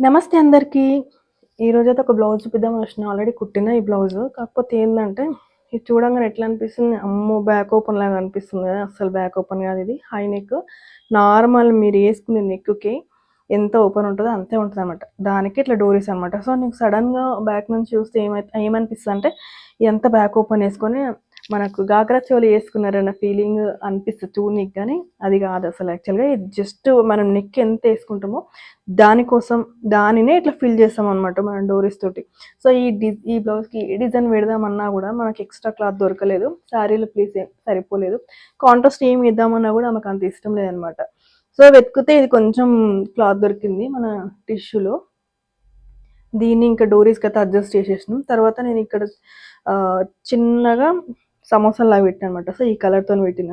నమస్తే అందరికీ. ఈరోజు అయితే ఒక బ్లౌజ్ చూపిద్దాం వచ్చిన ఆల్రెడీ కుట్టిన ఈ బ్లౌజ్. కాకపోతే ఏంటంటే ఇది చూడంగానే ఎట్లా అనిపిస్తుంది? అమ్మో బ్యాక్ ఓపెన్ లాగా అనిపిస్తుంది కదా. అసలు బ్యాక్ ఓపెన్ కాదు ఇది. హై నెక్ నార్మల్ మీరు వేసుకునే నెక్కి ఎంత ఓపెన్ ఉంటుందో అంతే ఉంటుంది అనమాట దానికి ఇట్లా డోరీస్ అనమాట సో నీకు సడన్గా బ్యాక్ నుంచి చూస్తే ఏమై ఏమనిపిస్తుంది అంటే ఎంత బ్యాక్ ఓపెన్ వేసుకొని మనకు గాగ్రా చోలి వేసుకున్నారన్న ఫీలింగ్ అనిపిస్తుంది చూడనీకి కానీ అది కాదు అసలు యాక్చువల్గా ఇది జస్ట్ మనం నెక్ ఎంత వేసుకుంటామో దానికోసం దానినే ఇట్లా ఫిల్ చేస్తాం అనమాట మనం డోరీస్ తోటి. సో ఈ డి ఈ బ్లౌజ్కి ఏ డిజైన్ పెడదామన్నా కూడా మనకి ఎక్స్ట్రా క్లాత్ దొరకలేదు. శారీలు ప్లీజ్ సరిపోలేదు. కాంట్రాస్ట్ ఏం ఇద్దామన్నా కూడా మనకు అంత ఇష్టం లేదనమాట సో వెతికితే ఇది కొంచెం క్లాత్ దొరికింది మన టిష్యూలో దీన్ని ఇంకా డోరీస్కి అయితే అడ్జస్ట్ చేసేసినాం. తర్వాత నేను ఇక్కడ చిన్నగా చిన్నగా సమోసాలాగా పెట్టాను అనమాట సో ఈ కలర్తో పెట్టిన.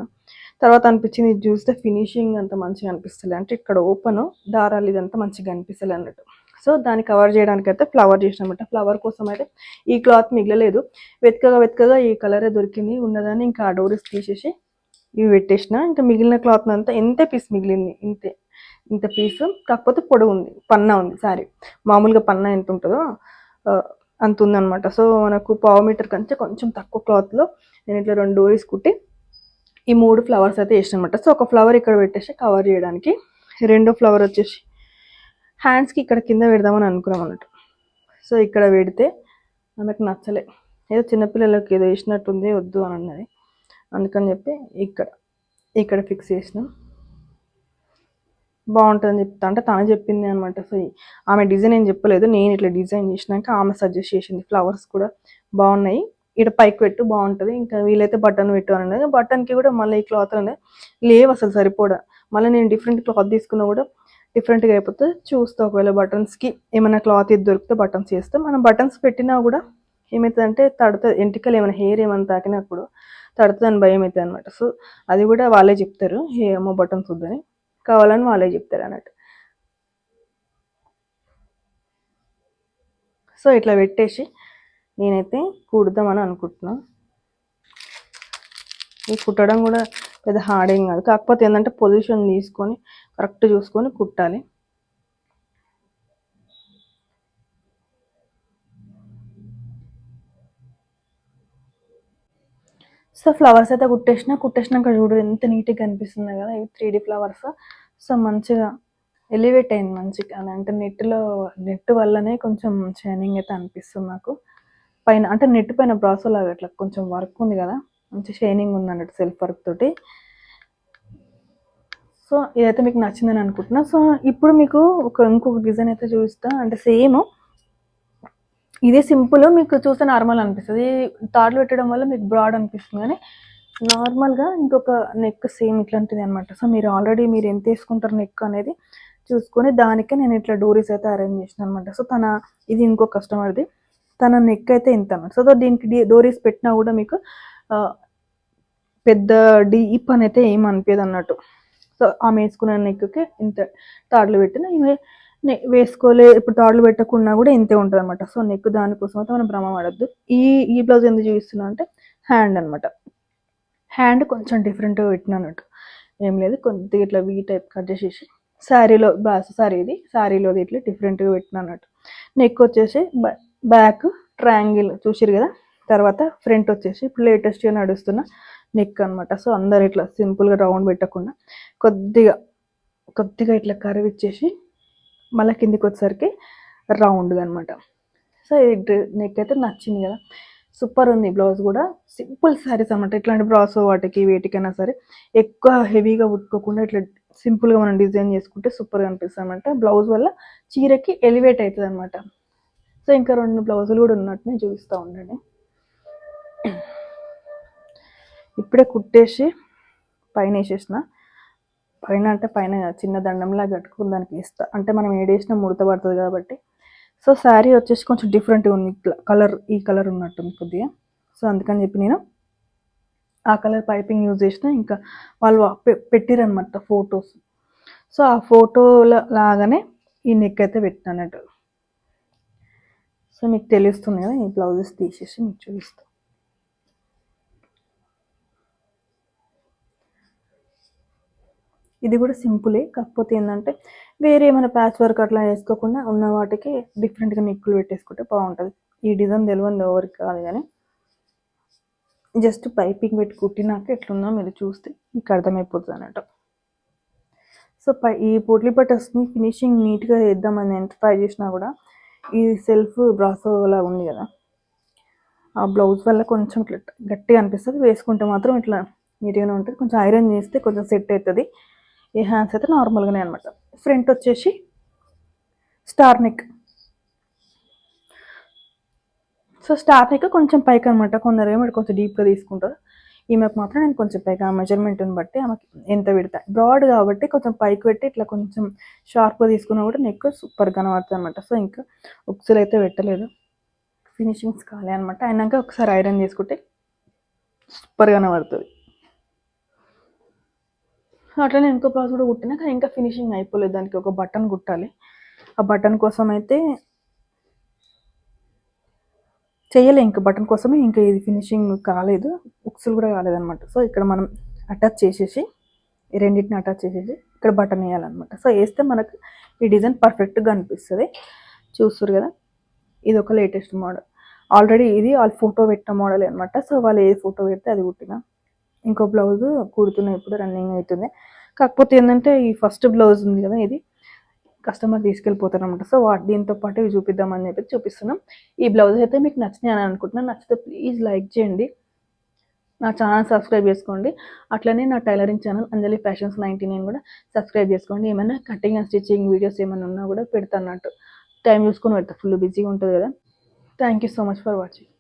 తర్వాత అనిపించింది ఇది చూస్తే ఫినిషింగ్ అంత మంచిగా అనిపిస్తుంది అంటే ఇక్కడ ఓపెన్ దారాలు ఇదంతా మంచిగా అనిపిస్తుంది అన్నట్టు. సో దాన్ని కవర్ చేయడానికి అయితే ఫ్లవర్ చేసినమాట. ఫ్లవర్ కోసం అయితే ఈ క్లాత్ మిగలలేదు. వెతకగా వెతకగా ఈ కలరే దొరికింది ఉన్నదాన్ని ఇంకా ఆ డోరీస్ తీసేసి ఇవి పెట్టేసిన. ఇంకా మిగిలిన క్లాత్ అంతా ఎంత పీస్ మిగిలింది. ఇంతే ఇంత పీస్ కాకపోతే పొడవు ఉంది పన్నా ఉంది సారీ. మామూలుగా పన్నా ఎంత ఉంటుందో అంత ఉందన్నమాట సో మనకు పావు మీటర్ కంటే కొంచెం తక్కువ క్లాత్లో నేను ఇట్లా రెండు డోరీస్ కుట్టి ఈ మూడు ఫ్లవర్స్ అయితే వేసిన అనమాట సో ఒక ఫ్లవర్ ఇక్కడ పెట్టేసి కవర్ చేయడానికి రెండో ఫ్లవర్ వచ్చేసి హ్యాండ్స్కి ఇక్కడ కింద పెడదామని అనుకున్నాం అన్నట్టు. సో ఇక్కడ పెడితే ఆమెకు నచ్చలే. ఏదో చిన్నపిల్లలకి ఏదో వేసినట్టుంది వద్దు అని అన్నది. అందుకని చెప్పి ఇక్కడ ఇక్కడ ఫిక్స్ చేసినాం. బాగుంటుందని చెప్తా. అంటే తను చెప్పింది అనమాట సో ఈ- ఆమె డిజైన్ ఏం చెప్పలేదు. నేను ఇట్లా డిజైన్ చేసినాక ఆమె సజెస్ట్ చేసింది. ఫ్లవర్స్ కూడా బాగున్నాయి. ఇక్కడ పైకి పెట్టు బాగుంటుంది. ఇంకా వీలైతే బటన్ పెట్టు అని బటన్కి కూడా మళ్ళీ ఈ క్లాత్ అనేది లేవు అసలు సరిపోడా. మళ్ళీ నేను డిఫరెంట్ క్లాత్ తీసుకున్నా కూడా డిఫరెంట్గా అయిపోతే చూస్తా. ఒకవేళ బటన్స్కి ఏమైనా క్లాత్ ఇది దొరికితే బటన్స్ చేస్తే. మనం బటన్స్ పెట్టినా కూడా ఏమవుతుందంటే తడుతుంది. ఎంటికలు ఏమైనా హెయిర్ ఏమైనా తాకినప్పుడు తడుతుంది అని భయం అవుతుంది అనమాట సో అది కూడా వాళ్ళే చెప్తారు. ఏమో బటన్స్ వద్దని. కావాలని వాళ్ళే చెప్తారు అన్నట్టు. సో ఇట్లా పెట్టేసి నేనైతే కుడదామని అనుకుంటున్నాను ఈ కుట్టడం కూడా పెద్ద హార్డ్ ఏం కాదు. కాకపోతే ఏంటంటే పొజిషన్ తీసుకొని కరెక్ట్ చూసుకొని కుట్టాలి. సో ఫ్లవర్స్ అయితే కుట్టేసిన కుట్టేసినాక చూడు ఎంత నీట్గా కనిపిస్తుంది కదా ఇవి త్రీ డీ ఫ్లవర్స్. సో మంచిగా ఎలివేట్ అయింది మంచిగా. అది అంటే నెట్లో నెట్ వల్లనే కొంచెం షైనింగ్ అయితే అనిపిస్తుంది నాకు. పైన అంటే నెట్ పైన బ్రాసో లాగా అట్లా కొంచెం వర్క్ ఉంది కదా మంచి షైనింగ్ ఉంది అన్నట్టు సెల్ఫ్ వర్క్ తోటి. సో ఇదైతే మీకు నచ్చిందని అనుకుంటున్నా. సో ఇప్పుడు మీకు ఒక ఇంకొక డిజైన్ అయితే చూపిస్తా. అంటే సేమ్ ఇదే సింపుల్ మీకు చూస్తే నార్మల్ అనిపిస్తుంది. తాడులు పెట్టడం వల్ల మీకు బ్రాడ్ అనిపిస్తుంది. కానీ నార్మల్గా ఇంకొక నెక్ సేమ్ ఇట్లాంటిది అనమాట సో మీరు ఆల్రెడీ మీరు ఎంత వేసుకుంటారు నెక్ అనేది చూసుకొని దానికే నేను ఇట్లా డోరీస్ అయితే అరేంజ్ చేసిన అనమాట సో తన ఇది ఇంకో కస్టమర్ది తన నెక్ అయితే ఇంత అనమాట సో దీనికి డోరీస్ పెట్టినా కూడా మీకు పెద్ద డీప్ అని అయితే ఏం అనిపించదు అన్నట్టు. సో ఆమె వేసుకున్న నెక్కి ఇంత తాడులు పెట్టిన ఈమె వేసుకోలే ఇప్పుడు తాడులు పెట్టకుండా కూడా ఇంతే ఉంటుంది అనమాట సో నెక్ దానికోసం అయితే మనం భ్రమ పడద్దు ఈ ఈ బ్లౌజ్ ఎందుకు చూపిస్తున్నా అంటే హ్యాండ్ అనమాట హ్యాండ్ కొంచెం డిఫరెంట్గా పెట్టిన అన్నట్టు ఏం లేదు కొద్దిగా ఇట్లా వీ టైప్ కట్ చేసేసి శారీలో బ్రాస్ శారీ ఇది శారీలో ఇట్లా డిఫరెంట్గా పెట్టిన అన్నట్టు నెక్ వచ్చేసి బ్యాక్ ట్రయాంగిల్ చూసిరు కదా తర్వాత ఫ్రంట్ వచ్చేసి ఇప్పుడు లేటెస్ట్గా నడుస్తున్న నెక్ అనమాట సో అందరు ఇట్లా సింపుల్గా రౌండ్ పెట్టకుండా కొద్దిగా కొద్దిగా ఇట్లా కర్వ్ ఇచ్చేసి మళ్ళీ కిందికి వచ్చేసరికి రౌండ్గా అనమాట సో ఇది నెక్ అయితే నచ్చింది కదా. సూపర్ ఉంది బ్లౌజ్ కూడా. సింపుల్ శారీస్ అనమాట ఇట్లాంటి బ్రాసో వాటికి వేటికైనా సరే ఎక్కువ హెవీగా ఉట్టుకోకుండా ఇట్లా సింపుల్గా మనం డిజైన్ చేసుకుంటే సూపర్గా అనిపిస్తుంది అనమాట బ్లౌజ్ వల్ల చీరకి ఎలివేట్ అవుతుంది అనమాట సో ఇంకా రెండు బ్లౌజులు కూడా ఉన్నట్టునే చూపిస్తూ ఉండండి. ఇప్పుడే కుట్టేసి పైన వేసేసిన. పైన అంటే పైన చిన్న దండంలా కట్టుకుని దానికి ఇస్తా అంటే మనం ఏడేసినా ముడత పడుతుంది కాబట్టి. సో శారీ వచ్చేసి కొంచెం డిఫరెంట్గా ఉంది. కలర్ ఈ కలర్ ఉన్నట్టుంది కొద్దిగా. సో అందుకని చెప్పి నేను ఆ కలర్ పైపింగ్ యూజ్ చేసిన ఇంకా వాళ్ళు పె- పెట్టిరన్నమాట ఫొటోస్. సో ఆ ఫోటోల లాగానే ఈ నెక్ అయితే పెట్టినట్టు సో మీకు తెలుస్తుంది కదా ఈ బ్లౌజెస్ తీసేసి మీకు చూపిస్తాను ఇది కూడా సింపులే. కాకపోతే ఏంటంటే వేరే ఏమైనా ప్యాచ్ వర్క్ అట్లా వేసుకోకుండా ఉన్న వాటికి డిఫరెంట్గా నిక్కులు పెట్టేసుకుంటే బాగుంటుంది. ఈ డిజైన్ తెలియదు ఎవరికి కాదు కానీ. జస్ట్ పైపింగ్ పెట్టి కుట్టినాక ఎట్లుందో మీరు చూస్తే మీకు అర్థమైపోతుంది అన్నట్టు. సో పై ఈ పోట్లీ బటర్స్ని ఫినిషింగ్ నీట్గా వేద్దామని ఎంత ట్రై చేసినా కూడా ఈ సెల్ఫ్ బ్రాసోలా ఉంది కదా. ఆ బ్లౌజ్ వల్ల కొంచెం ఇట్లా గట్టిగా అనిపిస్తుంది. వేసుకుంటే మాత్రం ఇట్లా నీట్గానే ఉంటుంది. కొంచెం ఐరన్ చేస్తే కొంచెం సెట్ అవుతుంది. ఈ హ్యాండ్స్ అయితే నార్మల్గానే అనమాట ఫ్రంట్ వచ్చేసి star neck. So star neck కొంచెం పైకి అనమాట కొందరు ఏమో కొంచెం డీప్గా తీసుకుంటారు. ఈమెకు మాత్రం నేను కొంచెం పైగా మెజర్మెంట్ని బట్టి ఆమెకి ఎంత పెడతా. బ్రాడ్ కాబట్టి కొంచెం పైకి పెట్టి ఇట్లా కొంచెం షార్ప్గా తీసుకున్నా కూడా నెక్ సూపర్ కనబడుతుంది అనమాట సో ఇంకా ఉక్సులు అయితే పెట్టలేదు. ఫినిషింగ్స్ కాలే అనమాట అయినాక ఒకసారి ఐరన్ చేసుకుంటే సూపర్ కనబడుతుంది. అట్లనే ఇంకో బ్లౌజ్ కూడా కుట్టినా కానీ ఇంకా ఫినిషింగ్ అయిపోలేదు. దానికి ఒక బటన్ కుట్టాలి. ఆ బటన్ కోసం అయితే చేయలే ఇంకా బటన్ కోసమే ఇంకా ఇది ఫినిషింగ్ కాలేదు. ఉక్సులు కూడా కాలేదనమాట సో ఇక్కడ మనం అటాచ్ చేసేసి ఈ రెండింటిని అటాచ్ చేసేసి ఇక్కడ బటన్ వేయాలన్నమాట. సో వేస్తే మనకు ఈ డిజైన్ పర్ఫెక్ట్గా అనిపిస్తుంది. చూస్తారు కదా? ఇది ఒక లేటెస్ట్ మోడల్. ఆల్రెడీ ఇది వాళ్ళు ఫోటో పెట్టిన మోడల్ అనమాట సో వాళ్ళు ఏ ఫోటో పెడితే అది కుట్టిన. ఇంకో బ్లౌజ్ కుడుతున్నా ఇప్పుడు రన్నింగ్ అవుతుంది. కాకపోతే ఏంటంటే ఈ ఫస్ట్ బ్లౌజ్ ఉంది కదా ఇది కస్టమర్ తీసుకెళ్ళిపోతారనమాట సో వాటి దీంతో పాటు ఇవి చూపిద్దామని చెప్పి చూపిస్తున్నాం. ఈ బ్లౌజ్ అయితే మీకు నచ్చినాయి అని అనుకుంటున్నాను నచ్చితే ప్లీజ్ లైక్ చేయండి. నా ఛానల్ సబ్స్క్రైబ్ చేసుకోండి. అట్లనే నా tailoring channel Anjali fashions ninety nine కూడా సబ్స్క్రైబ్ చేసుకోండి. ఏమైనా కటింగ్ అండ్ స్టిచ్చింగ్ వీడియోస్ ఏమైనా ఉన్నా కూడా పెడతాను అన్నట్టు టైం చూసుకొని పెడతా. ఫుల్ బిజీగా ఉంటుంది కదా. Thank you so much for watching